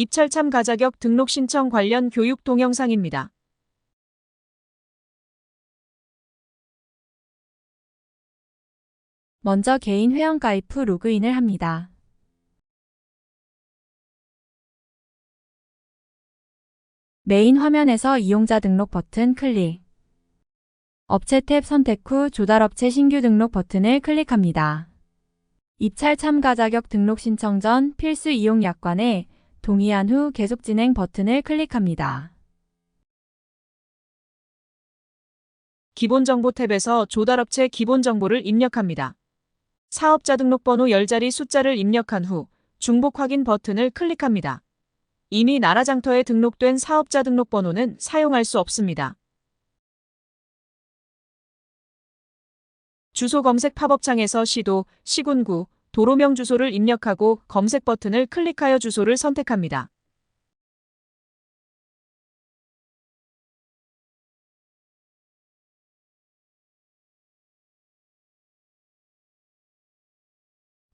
입찰 참 가 자격 등록 신청 관련 교육 동영상입니다. 먼저 개인 회원 가입 후 로그인을 합니다. 메인 화면에서 이용자 등록 버튼 클릭. 업체 탭 선택 후 조달업체 신규 등록 버튼을 클릭합니다. 입찰 참가 자격 등록 신청 전 필수 이용 약관에 동의한 후 계속 진행 버튼을 클릭합니다. 기본 정보 탭에서 조달업체 기본 정보를 입력합니다. 사업자 등록번호 10자리 숫자를 입력한 후 중복 확인 버튼을 클릭합니다. 이미 나라장터에 등록된 사업자 등록번호는 사용할 수 없습니다. 주소 검색 팝업창에서 시도, 시군구, 도로명 주소를 입력하고 검색 버튼을 클릭하여 주소를 선택합니다.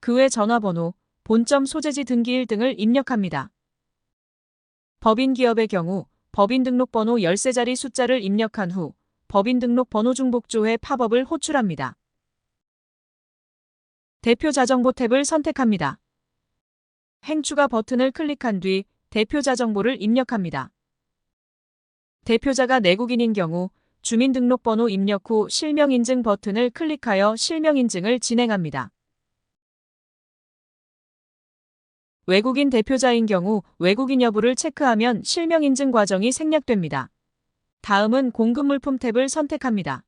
그 외 전화번호, 본점 소재지 등기일 등을 입력합니다. 법인 기업의 경우 법인 등록번호 13자리 숫자를 입력한 후 법인 등록 번호 중복조회 팝업을 호출합니다. 대표 자 정보 탭을 선택합니다. 행추가 버튼을 클릭한 뒤 대표자 정보를 입력합니다. 대표자가 내국인인 경우 주민등록번호 입력 후 실명인증 버튼을 클릭하여 실명인증을 진행합니다. 외국인 대표자인 경우 외국인 여부를 체크하면 실명인증 과정이 생략됩니다. 다음은 공급물품 탭을 선택합니다.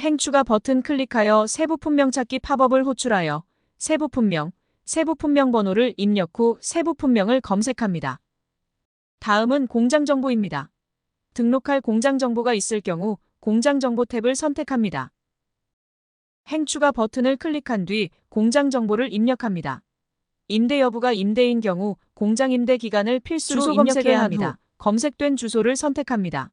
행추가 버튼 클릭하여 세부 품명 찾기 팝업을 호출하여 세부 품명, 세부 품명 번호를 입력 후 세부 품명을 검색합니다. 다음은 공장 정보입니다. 등록할 공장 정보가 있을 경우 공장 정보 탭을 선택합니다. 행추가 버튼을 클릭한 뒤 공장 정보를 입력합니다. 임대 여부가 임대인 경우 공장 임대 기간을 필수로 입력해야 합니다. 검색된 주소를 선택합니다.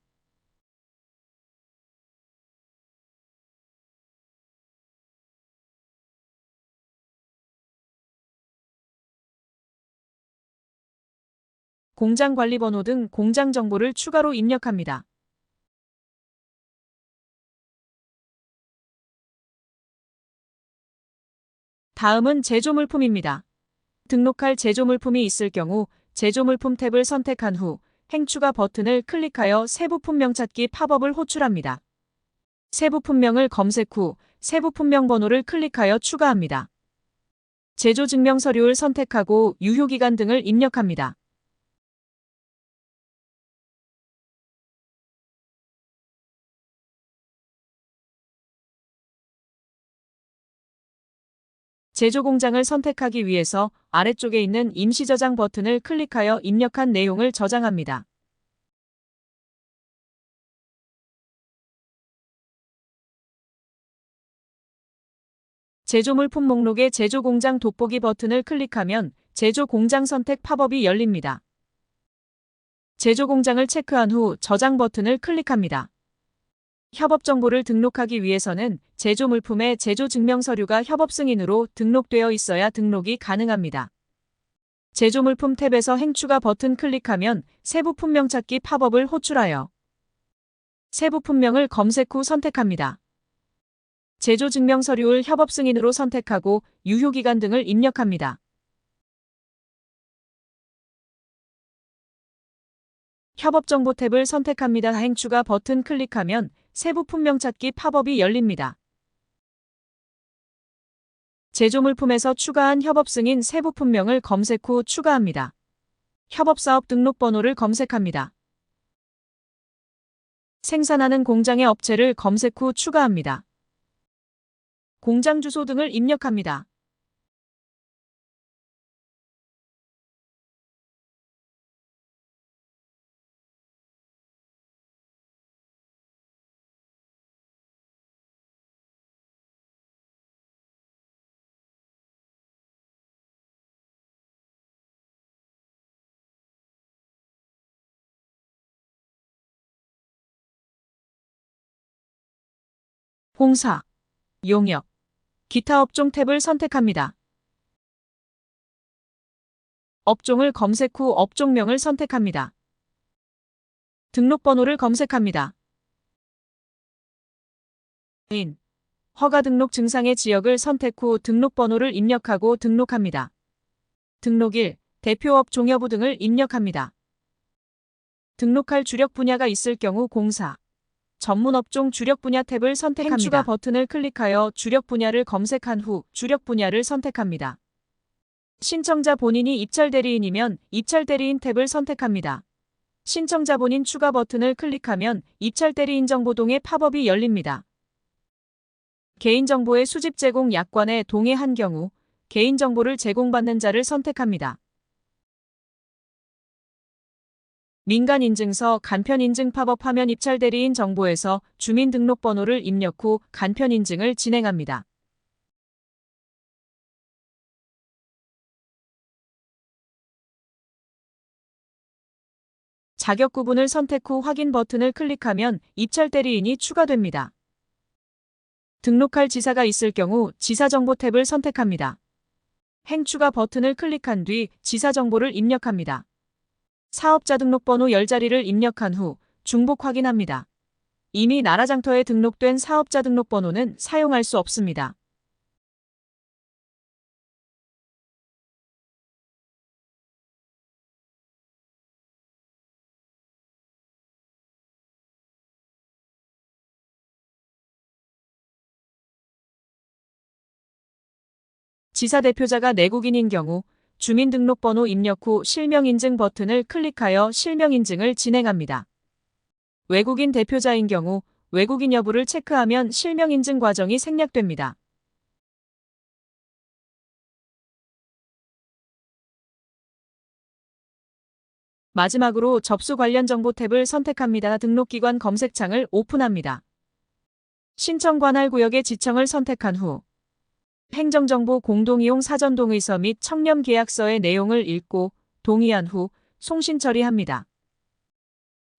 공장 관리 번호 등 공장 정보를 추가로 입력합니다. 다음은 제조물품입니다. 등록할 제조물품이 있을 경우 제조물품 탭을 선택한 후 행추가 버튼을 클릭하여 세부품명 찾기 팝업을 호출합니다. 세부품명을 검색 후 세부품명 번호를 클릭하여 추가합니다. 제조증명서류를 선택하고 유효기간 등을 입력합니다. 제조 공장을 선택하기 위해서 아래쪽에 있는 임시 저장 버튼을 클릭하여 입력한 내용을 저장합니다. 제조 물품 목록의 제조 공장 돋보기 버튼을 클릭하면 제조 공장 선택 팝업이 열립니다. 제조 공장을 체크한 후 저장 버튼을 클릭합니다. 협업 정보를 등록하기 위해서는 제조 물품의 제조 증명 서류가 협업 승인으로 등록되어 있어야 등록이 가능합니다. 제조 물품 탭에서 행추가 버튼 클릭하면 세부 품명 찾기 팝업을 호출하여 세부 품명을 검색 후 선택합니다. 제조 증명 서류를 협업 승인으로 선택하고 유효 기간 등을 입력합니다. 협업 정보 탭을 선택합니다. 행추가 버튼 클릭하면 세부 품명 찾기 팝업이 열립니다. 제조물품에서 추가한 협업 승인 세부 품명을 검색 후 추가합니다. 협업사업 등록번호를 검색합니다. 생산하는 공장의 업체를 검색 후 추가합니다. 공장 주소 등을 입력합니다. 공사, 용역, 기타 업종 탭을 선택합니다. 업종을 검색 후 업종명을 선택합니다. 등록번호를 검색합니다. 인 허가 등록 증상의 지역을 선택 후 등록번호를 입력하고 등록합니다. 등록일, 대표업 종여부 등을 입력합니다. 등록할 주력 분야가 있을 경우 공사, 전문 업종 주력 분야 탭을 선택합니다. 행추가 버튼을 클릭하여 주력 분야를 검색한 후 주력 분야를 선택합니다. 신청자 본인이 입찰 대리인이면 입찰 대리인 탭을 선택합니다. 신청자 본인 추가 버튼을 클릭하면 입찰 대리인 정보동의 팝업이 열립니다. 개인정보의 수집 제공 약관에 동의한 경우 개인정보를 제공받는 자를 선택합니다. 민간인증서 간편인증 팝업 화면 입찰 대리인 정보에서 주민등록번호를 입력 후 간편인증을 진행합니다. 자격 구분을 선택 후 확인 버튼을 클릭하면 입찰 대리인이 추가됩니다. 등록할 지사가 있을 경우 지사 정보 탭을 선택합니다. 행추가 버튼을 클릭한 뒤 지사 정보를 입력합니다. 사업자 등록번호 10자리를 입력한 후 중복 확인합니다. 이미 나라장터에 등록된 사업자 등록번호는 사용할 수 없습니다. 지사 대표자가 내국인인 경우 주민등록번호 입력 후 실명인증 버튼을 클릭하여 실명인증을 진행합니다. 외국인 대표자인 경우 외국인 여부를 체크하면 실명인증 과정이 생략됩니다. 마지막으로 접수 관련 정보 탭을 선택합니다. 등록기관 검색창을 오픈합니다. 신청 관할 구역의 지청을 선택한 후 행정정보 공동이용 사전동의서 및 청렴계약서의 내용을 읽고 동의한 후 송신 처리합니다.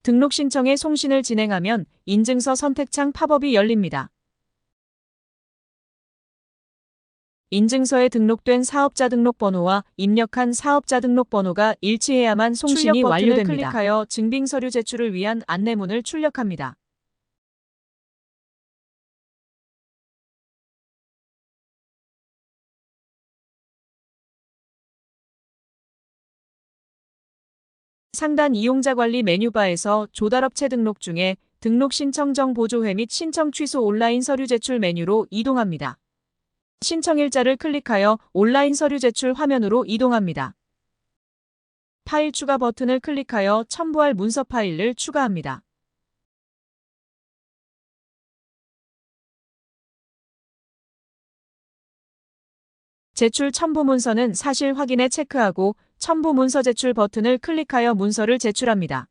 등록 신청에 송신을 진행하면 인증서 선택창 팝업이 열립니다. 인증서에 등록된 사업자 등록번호와 입력한 사업자 등록번호가 일치해야만 송신이 완료됩니다. 클릭하여 증빙 서류 제출을 위한 안내문을 출력합니다. 상단 이용자 관리 메뉴바에서 조달업체 등록 중에 등록 신청 정 보 조회 및 신청 취소 온라인 서류 제출 메뉴로 이동합니다. 신청 일자를 클릭하여 온라인 서류 제출 화면으로 이동합니다. 파일 추가 버튼을 클릭하여 첨부할 문서 파일을 추가합니다. 제출 첨부 문서는 사실 확인에 체크하고 첨부 문서 제출 버튼을 클릭하여 문서를 제출합니다.